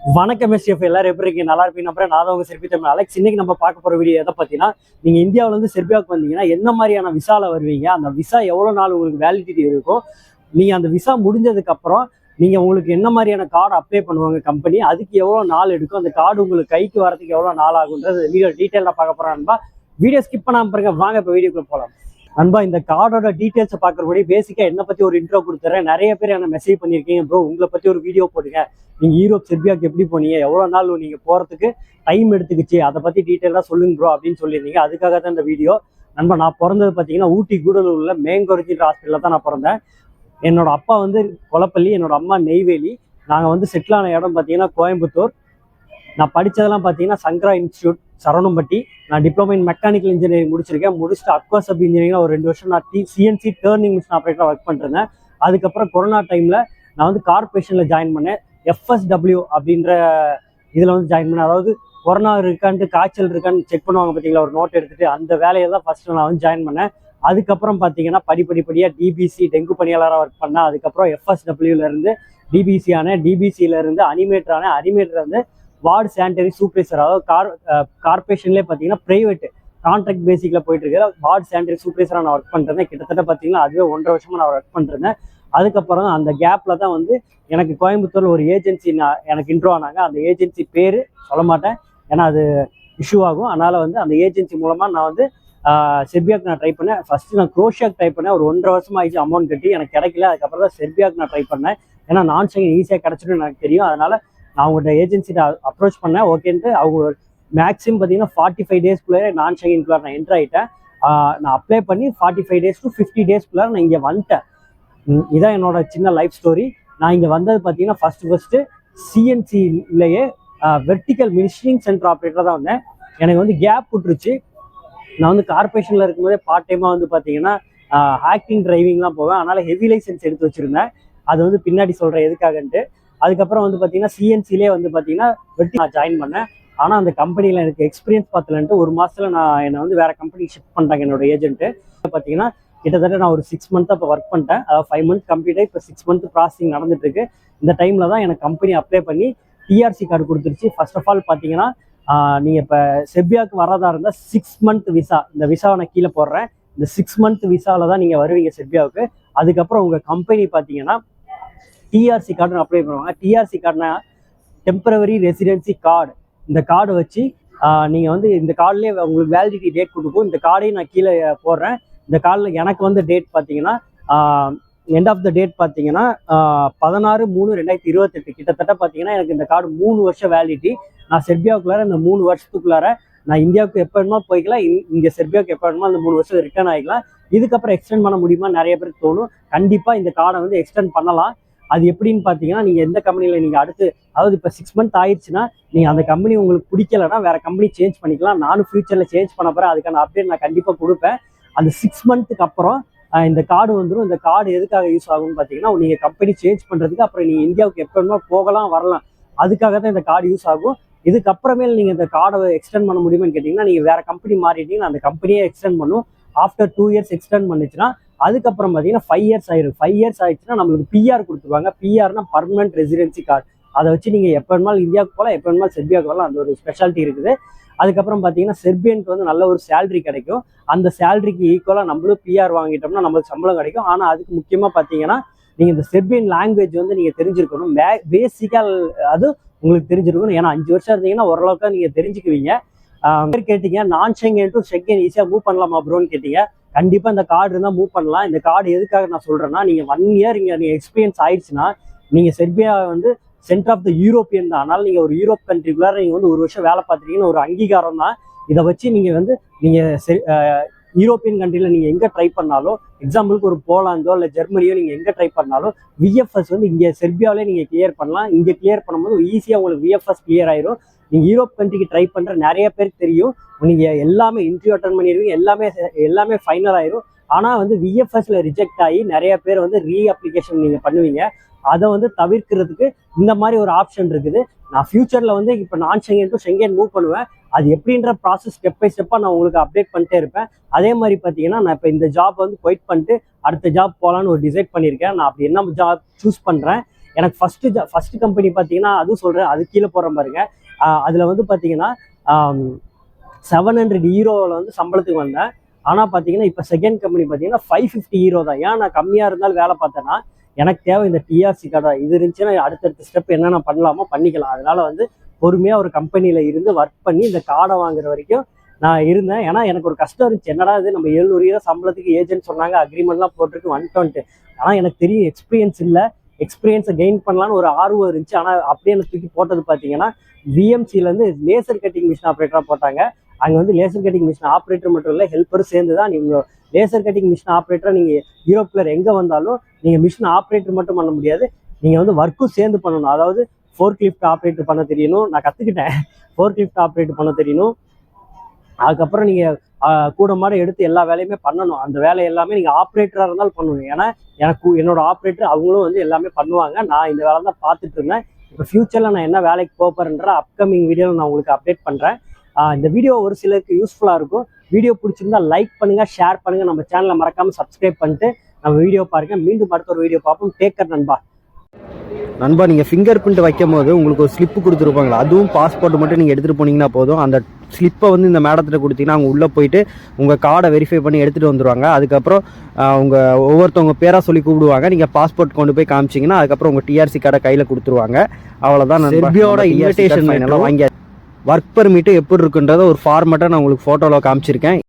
வணக்கம் எஸ்எஃப் எல்லாரும் எப்படி இருக்கீங்க? நல்லா இருப்பீங்க அப்புறம் நான் தான் உங்க செர்பி தமிழ் அலெக்ஸ் இன்னைக்கு நம்ம பார்க்க போற வீடியோ எதை பார்த்தீங்கன்னா நீங்க இந்தியாவில இருந்து செர்பியாவுக்கு வந்தீங்கன்னா என்ன மாதிரியான விசால வருவீங்க? அந்த விசா எவ்வளவு நாள் உங்களுக்கு வேலிடிட்டி இருக்கும்? நீங்க அந்த விசா முடிஞ்சதுக்கு அப்புறம் நீங்க உங்களுக்கு என்ன மாதிரியான கார்டு அப்ளை பண்ணுவாங்க கம்பெனி அதுக்கு எவ்வளவு நாள் எடுக்கும்? அந்த கார்டு உங்களுக்கு கைக்கு வரதுக்கு எவ்வளவு நாள் ஆகுன்றது வீடியோ டீட்டெயிலாக பார்க்க போறோம் வீடியோ ஸ்கிப் பண்ணாம பாருங்க. வாங்க இப்போ வீடியோக்குள்ள போகலாம் நண்பா இந்த கார்டோட டீட்டெயில்ஸை பார்க்கறபடி பேசிக்காக என்னை பற்றி ஒரு இன்ட்ரோ கொடுத்துறேன். நிறைய பேர் என்ன மெசேஜ் பண்ணியிருக்கீங்க ப்ரோ உங்களை பற்றி ஒரு வீடியோ போடுங்க நீங்கள் யூரோப் செர்பியாவுக்கு எப்படி போனீங்க? எவ்வளோ நாள் நீங்கள் போகிறதுக்கு டைம் எடுத்துக்கிச்சு? அதை பற்றி டீட்டெயிலாக சொல்லுங்க ப்ரோ அப்படின்னு சொல்லியிருந்தீங்க. அதுக்காக தான் இந்த வீடியோ நண்பா நான் பிறந்தது பார்த்தீங்கன்னா ஊட்டி கூடலூரில் மேங்கொரிஜின்ற ஹாஸ்பிட்டலில் தான் நான் பிறந்தேன். என்னோட அப்பா வந்து கொலப்பள்ளி என்னோட அம்மா நெய்வேலி. நாங்கள் வந்து செட்டிலான இடம் பார்த்தீங்கன்னா கோயம்புத்தூர். நான் படித்ததெல்லாம் பார்த்தீங்கன்னா சங்கரா இன்ஸ்டியூட் சரவணம்பட்டி. நான் டிப்ளமோ இன் மெக்கானிக்கல் இன்ஜினியரிங் முடிச்சிருக்கேன். முடிச்சுட்டு அக்வா சப் இன்ஜினியரிங் ஒரு ரெண்டு வருஷம் நான் டி சிஎன்சி டேர்னிங் மிஷின் ஆப்ரேட்டராக ஒர்க் பண்ணிருந்தேன். அதுக்கப்புறம் கொரோனா டைமில் நான் வந்து கார்பரேஷனில் ஜாயின் பண்ணேன். எஃப்எஸ்டபிள்யூ அப்படின்ற இதில் வந்து ஜாயின் பண்ணேன். அதாவது கொரோனா இருக்கான்ட்டு காய்ச்சல் இருக்கான்னு செக் பண்ணுவாங்க பார்த்தீங்களா? ஒரு நோட் எடுத்துகிட்டு அந்த வேலையை தான் ஃபஸ்ட்டு நான் வந்து ஜாயின் பண்ணேன். அதுக்கப்புறம் பார்த்தீங்கன்னா படிப்படிப்படியாக டிபிசி டெங்கு பணியாளராக ஒர்க் பண்ணேன். அதுக்கப்புறம் எஃப்எஸ்டபிள்யூலேருந்து டிபிசி ஆனேன். டிபிசியில இருந்து அனிமேட்டர் ஆனேன். அனிமேட்டர் வந்து வார்டு சானிட்டரி சூப்பர்வைசர் அதாவது கார் கார்பரேஷன்லேயே பார்த்தீங்கன்னா ப்ரைவேட் கான்ட்ராக்ட் பேசிக்கில் போயிட்டு இருக்கிற வார்டு சானிட்டரி சூப்பர்வைசராக நான் ஒர்க் பண்ணுறேன் கிட்டத்தட்ட பார்த்தீங்கன்னா அதுவே ஒன்றரை வருஷமாக நான் ஒர்க் பண்ணுறேன் அதுக்கப்புறம் அந்த கேப்பில் தான் வந்து எனக்கு கோயம்புத்தூரில் ஒரு ஏஜென்சி நான் எனக்கு இன்ட்ரோ ஆனாங்க. அந்த ஏஜென்சி பேர் சொல்ல மாட்டேன். ஏன்னா அது இஷ்யூ ஆகும். அதனால் வந்து அந்த ஏஜென்சி மூலமாக நான் வந்து செர்பியாக்கு நான் ட்ரை பண்ணேன். ஃபஸ்ட்டு நான் குரோஷியாக்கு ட்ரை பண்ணேன். ஒரு ஒன்றரை வருஷம் ஆயிடுச்சு அமௌண்ட் கட்டி. எனக்கு கிடைக்கல. அதுக்கப்புறம் தான் செர்பியாக்கு நான் ட்ரை பண்ணேன். ஏன்னா நான் செங்கன் ஈஸியாக கிடச்சிடும் எனக்கு தெரியும். அதனால் நான் அவங்கள்ட்ட ஏஜென்சிட்ட அப்ரோச் பண்ணேன். ஓகேன்ட்டு அவங்க மேக்ஸிமம் பார்த்தீங்கன்னா ஃபார்ட்டி ஃபைவ் டேஸ்க்குள்ளே நான் செங்கன்குள்ளார நான் என்ட்ரு ஆகிட்டேன் நான் அப்ளை பண்ணி forty five days to fifty டேஸ்க்குள்ளே நான் இங்கே வந்துட்டேன். இதுதான் இதான் என்னோட சின்ன லைஃப் ஸ்டோரி நான் இங்கே வந்தது பார்த்தீங்கன்னா ஃபஸ்ட்டு ஃபஸ்ட்டு சிஎன்சிலேயே வெர்டிக்கல் மினிஸ்ட்ரிங் சென்டர் ஆப்ரேட்டர் தான் வந்தேன். எனக்கு வந்து கேப் விட்டுருச்சு. நான் வந்து கார்பரேஷனில் இருக்கும்போதே பார்ட் டைமாக வந்து பார்த்தீங்கன்னா ஹேக்கிங் டிரைவிங்லாம் போவேன். அதனால் ஹெவி லைசன்ஸ் எடுத்து வச்சுருந்தேன். அது வந்து பின்னாடி சொல்கிறேன் எதுக்காகன்ட்டு. அதுக்கப்புறம் வந்து பார்த்தீங்கன்னா சிஎன்சிலே வந்து பார்த்தீங்கன்னா வெட்டி நான் ஜாயின் பண்ணேன். ஆனால் அந்த கம்பெனியில் எனக்கு எக்ஸ்பீரியன்ஸ் பார்த்தலன்ட்டு ஒரு மாதத்தில் நான் என்னை வந்து வேறு கம்பெனிக்கு ஷிஃப்ட் பண்ணிட்டாங்க என்னோட ஏஜென்ட்டு பார்த்தீங்கன்னா கிட்டத்தட்ட நான் ஒரு சிக்ஸ் மந்த் அப்போ ஒர்க் பண்ணிட்டேன். அதாவது ஃபைவ் மந்த் கம்ப்ளீட்டாக இப்போ சிக்ஸ் மந்த் ப்ராசஸிங் நடந்துட்டு இருக்கு இந்த டைமில் தான் எனக்கு கம்பெனி அப்ளை பண்ணி டிஆர்சி கார்டு கொடுத்துருச்சு. ஃபர்ஸ்ட் ஆஃப் ஆல் பார்த்தீங்கன்னா நீங்கள் இப்போ செப்பியாவுக்கு வரதா இருந்தால் சிக்ஸ் மந்த் விசா இந்த விசாவை நான் கீழே போடுறேன். இந்த சிக்ஸ் மந்த் விசாவில் தான் நீங்கள் வருவீங்க செப்பியாவுக்கு அதுக்கப்புறம் உங்கள் கம்பெனி பார்த்தீங்கன்னா டிஆர்சி கார்டுன்னு அப்ளை பண்ணுவாங்க. டிஆர்சி கார்டுனா டெம்பரவரி ரெசிடென்சி கார்டு இந்த கார்டு வச்சு நீங்கள் வந்து இந்த கார்டுலேயே உங்களுக்கு வேலிடிட்டி டேட் கொடுக்கும் இந்த கார்டையும் நான் கீழே போடுறேன். இந்த கார்டில் எனக்கு வந்து டேட் பார்த்தீங்கன்னா எண்ட் ஆஃப் த டேட் பார்த்தீங்கன்னா பதினாறு மூணு ரெண்டாயிரத்தி இருபத்தெட்டு. கிட்டத்தட்ட பார்த்தீங்கன்னா எனக்கு இந்த கார்டு மூணு வருஷம் வேலிடிட்டி நான் செர்பியாவுக்குள்ளார இந்த மூணு வருஷத்துக்குள்ளார நான் இந்தியாவுக்கு எப்போ வேணுமோ போய்க்கலாம். இங்கே செர்பியாவுக்கு எப்போ வேணுமோ அந்த மூணு வருஷம் ரிட்டர்ன் ஆகிக்கலாம் இதுக்கப்புறம் எக்ஸ்டெண்ட் பண்ண முடியுமா? நிறைய பேருக்கு தோணும். கண்டிப்பாக இந்த கார்டை வந்து எக்ஸ்டெண்ட் பண்ணலாம். அது எப்படின்னு பார்த்தீங்கன்னா நீங்கள் எந்த கம்பெனியில் நீங்கள் அடுத்து அதாவது இப்போ சிக்ஸ் மந்த் ஆயிடுச்சுன்னா நீங்கள் அந்த கம்பெனி உங்களுக்கு பிடிக்கலன்னா வேற கம்பெனி சேஞ்ச் பண்ணிக்கலாம். நானும் ஃபியூச்சரில் சேஞ்ச் பண்ண போகிறேன் அதுக்கான அப்டேட் நான் கண்டிப்பாக கொடுப்பேன். அந்த சிக்ஸ் மந்த்துக்கு அப்புறம் இந்த கார்டு வந்துடும் இந்த கார்டு எதுக்காக யூஸ் ஆகும்னு பார்த்தீங்கன்னா நீங்கள் கம்பெனி சேஞ்ச் பண்ணுறதுக்கு அப்புறம் நீங்கள் இந்தியாவுக்கு எப்போ வேணுமோ போகலாம் வரலாம். அதுக்காக தான் இந்த கார்டு யூஸ் ஆகும். இதுக்கப்புறமேல் நீங்கள் இந்த கார்டை எக்ஸ்டெண்ட் பண்ண முடியுமான்னு கேட்டிங்கன்னா நீங்கள் வேறு கம்பெனி மாறிட்டீங்கன்னா அந்த கம்பெனியே எக்ஸ்டெண்ட் பண்ணும். ஆஃப்டர் டூ இயர்ஸ் எக்ஸ்டெண்ட் பண்ணுச்சுன்னா அதுக்கப்புறம் பார்த்தீங்கன்னா ஃபைவ் இயர்ஸ் ஆயிரும். ஃபைவ் இயர்ஸ் ஆயிடுச்சுன்னா நம்மளுக்கு பிஆர் கொடுத்துருவாங்க. பிஆர்னா பர்மனன்ட் ரெசிடென்சி கார்டு அதை வச்சு நீங்கள் எப்போ வேணுமாலும் இந்தியாவுக்கு போகலாம் எப்போ வேணுமாலும் செர்பியாவுக்கு வரலாம். அந்த ஒரு ஸ்பெஷாலிட்டி இருக்குது. அதுக்கப்புறம் பார்த்தீங்கன்னா செர்பியனுக்கு வந்து நல்ல ஒரு சேலரி கிடைக்கும். அந்த சேலரிக்கு ஈக்குவலாக நம்மளும் பிஆர் வாங்கிட்டோம்னா நம்மளுக்கு சம்பளம் கிடைக்கும். ஆனால் அதுக்கு முக்கியமாக பார்த்தீங்கன்னா நீங்கள் இந்த செர்பியன் லாங்குவேஜ் வந்து நீங்கள் தெரிஞ்சிருக்கணும். பேசிக்காக அது உங்களுக்கு தெரிஞ்சிருக்கணும். ஏன்னா அஞ்சு வருஷம் இருந்தீங்கன்னா ஓரளவுக்கு நீங்கள் தெரிஞ்சுக்குவீங்க. கேட்டீங்க. நான் செங்கன் டு செகண்ட் ஈஸியாக மூவ் பண்ணலாமா ப்ரோன்னு கேட்டீங்க. கண்டிப்பாக இந்த கார்டு இருந்தால் மூவ் பண்ணலாம். இந்த கார்டு எதுக்காக நான் சொல்கிறேன்னா நீங்கள் ஒன் இயர் இங்கே நீங்கள் எக்ஸ்பீரியன்ஸ் ஆயிடுச்சுன்னா நீங்கள் செர்பியா வந்து சென்டர் ஆஃப் த யூரோப்பியன் தான். அதனால் நீங்கள் ஒரு யூரோப் கண்ட்ரிக்குள்ளார நீங்கள் வந்து ஒரு வருஷம் வேலை பார்த்துட்டீங்கன்னு ஒரு அங்கீகாரம் தான். இதை வச்சு நீங்கள் வந்து நீங்கள் யூரோப்பியன் கண்ட்ரியில் நீங்கள் எங்கே ட்ரை பண்ணாலும் எக்ஸாம்பிளுக்கு ஒரு போலாந்தோ இல்லை ஜெர்மனியோ நீங்கள் எங்கே ட்ரை பண்ணாலும் விஎஃப்எஸ் வந்து இங்கே செர்பியாவிலே நீங்கள் கிளியர் பண்ணலாம். இங்கே கிளியர் பண்ணும்போது ஈஸியாக உங்களுக்கு விஎஃப்எஸ் கிளியர் ஆயிரும். நீங்கள் யூரோப் கண்ட்ரிக்கு ட்ரை பண்ணுற நிறைய பேருக்கு தெரியும். நீங்கள் எல்லாமே இன்டர்வியூ அட்டன் பண்ணிடுவீங்க. எல்லாமே எல்லாமே ஃபைனல் ஆயிரும். ஆனால் வந்து விஎஃப்எஸ்ல ரிஜெக்ட் ஆகி நிறைய பேர் வந்து ரீ அப்ளிகேஷன் நீங்கள் பண்ணுவீங்க. அதை வந்து தவிர்க்கிறதுக்கு இந்த மாதிரி ஒரு ஆப்ஷன் இருக்குது. நான் ஃபியூச்சரில் வந்து இப்போ நான் செங்கன் டு செங்கன் மூவ் பண்ணுவேன். அது எப்படின்ற ப்ராசஸ் ஸ்டெப் பை ஸ்டெப்பாக நான் உங்களுக்கு அப்டேட் பண்ணிட்டே இருப்பேன். அதே மாதிரி பார்த்தீங்கன்னா நான் இப்போ இந்த ஜாப் வந்து குவைட் பண்ணிட்டு அடுத்த ஜாப் போகலான்னு ஒரு டிசைட் பண்ணியிருக்கேன். நான் அப்படி என்ன ஜாப் சூஸ் பண்ணுறேன் எனக்கு ஃபர்ஸ்ட் ஃபர்ஸ்ட் கம்பெனி பார்த்தீங்கன்னா அதுவும் சொல்கிறேன் அது கீழே போகிற பாருங்க. அதில் வந்து பார்த்தீங்கன்னா செவன் ஹண்ட்ரட் ஹீரோவில் வந்து சம்பளத்துக்கு வந்தேன். ஆனால் பார்த்தீங்கன்னா இப்போ செகண்ட் கம்பெனி பார்த்தீங்கன்னா ஃபைவ் ஃபிஃப்டி ஹீரோ தான். ஏன் நான் கம்மியாக இருந்தாலும் வேலை பார்த்தேன்னா எனக்கு தேவை இந்த டிஆர்சி கடை. இது இருந்துச்சுன்னா அடுத்தடுத்த ஸ்டெப் என்னென்ன பண்ணலாமோ பண்ணிக்கலாம். அதனால வந்து பொறுமையாக ஒரு கம்பெனியில் இருந்து ஒர்க் பண்ணி இந்த கார்டை வாங்குற வரைக்கும் நான் இருந்தேன். ஏன்னா எனக்கு ஒரு கஷ்டம் இருந்துச்சு. என்னடா இது? நம்ம எழுநூறு ஹீரோ சம்பளத்துக்கு ஏஜென்ட் சொன்னாங்க அக்ரிமெண்ட்லாம் போட்டிருக்கு வந்துட்டோன்ட்டு. ஆனால் எனக்கு தெரியும் எக்ஸ்பீரியன்ஸ் இல்லை. எக்ஸ்பீரியன்ஸை கெயின் பண்ணலான்னு ஒரு ஆர்வம் இருந்துச்சு. ஆனால் அப்படியே எனக்கு தூக்கி போட்டது பார்த்தீங்கன்னா விஎம்சிலேருந்து லேசர் கட்டிங் மிஷின் ஆப்ரேட்டராக போட்டாங்க. அங்கே வந்து லேசர் கட்டிங் மிஷின் ஆப்ரேட்டர் மட்டும் இல்லை ஹெல்ப்பரும் சேர்ந்து தான் நீங்கள் லேசர் கட்டிங் மிஷின் ஆப்ரேட்டராக நீங்கள் யூரோப்பில் எங்கே வந்தாலும் நீங்கள் மிஷின் ஆப்ரேட்டர் மட்டும் பண்ண முடியாது. நீங்கள் வந்து ஒர்க்கும் சேர்ந்து பண்ணணும். அதாவது ஃபோர்க் லிஃப்ட் ஆப்ரேட்டர் பண்ண தெரியணும். நான் கற்றுக்கிட்டேன் ஃபோர்க் லிஃப்ட் ஆப்ரேட் பண்ண தெரியணும். அதுக்கப்புறம் நீங்கள் கூடமாட எடுத்து எல்லா வேலையுமே பண்ணணும். அந்த வேலை எல்லாமே நீங்கள் ஆப்ரேட்டராக இருந்தாலும் பண்ணணும். ஏன்னா எனக்கு என்னோட ஆப்ரேட்டர் அவங்களும் வந்து எல்லாமே பண்ணுவாங்க. நான் இந்த வேலை தான் பார்த்துட்டு இருந்தேன். இப்போ ஃப்யூச்சரில் நான் என்ன வேலைக்கு போகிறேன்ற அப்கமிங் வீடியோவில் நான் உங்களுக்கு அப்டேட் பண்ணுறேன் இந்த வீடியோ ஒரு சிலருக்கு யூஸ்ஃபுல்லாக இருக்கும். வீடியோ பிடிச்சிருந்தா லைக் பண்ணுங்கள் ஷேர் பண்ணுங்கள் நம்ம சேனலை மறக்காமல் சப்ஸ்கிரைப் பண்ணிட்டு நம்ம வீடியோ பாருங்க. மீண்டும் அடுத்த ஒரு வீடியோ பார்ப்போம். டேக்கர் நண்பா. நண்பா நீங்கள் ஃபிங்கர் பிரிண்ட் வைக்கும் போது உங்களுக்கு ஒரு ஸ்லிப்பு கொடுத்துருப்பாங்களா? அதுவும் பாஸ்போர்ட் மட்டும் நீங்கள் எடுத்துகிட்டு போனீங்கன்னா போதும். அந்த ஸ்லிப்பை வந்து இந்த மேடத்திட்ட கொடுத்தீங்கன்னா அவங்க உள்ளே போயிட்டு உங்கள் கார்டை வெரிஃபை பண்ணி எடுத்துகிட்டு வந்துருவாங்க. அதுக்கப்புறம் ஆஹ், உங்க ஒவ்வொருத்தவங்க பேராக சொல்லி கூப்பிடுவாங்க. நீங்கள் பாஸ்போர்ட் கொண்டு போய் காமிச்சிங்கன்னா அதுக்கப்புறம் உங்கள் டிஆர்சி கார்டை கையில் கொடுத்துருவாங்க. அவ்வளோதான் செர்பியாவோட இன்விடேஷன் invitation வாங்கி ஒர்க் பெர்மிட்டு எப்படி இருக்குன்றத ஒரு ஃபார்மேட்டை நான் உங்களுக்கு ஃபோட்டோவில் காமிச்சிருக்கேன்.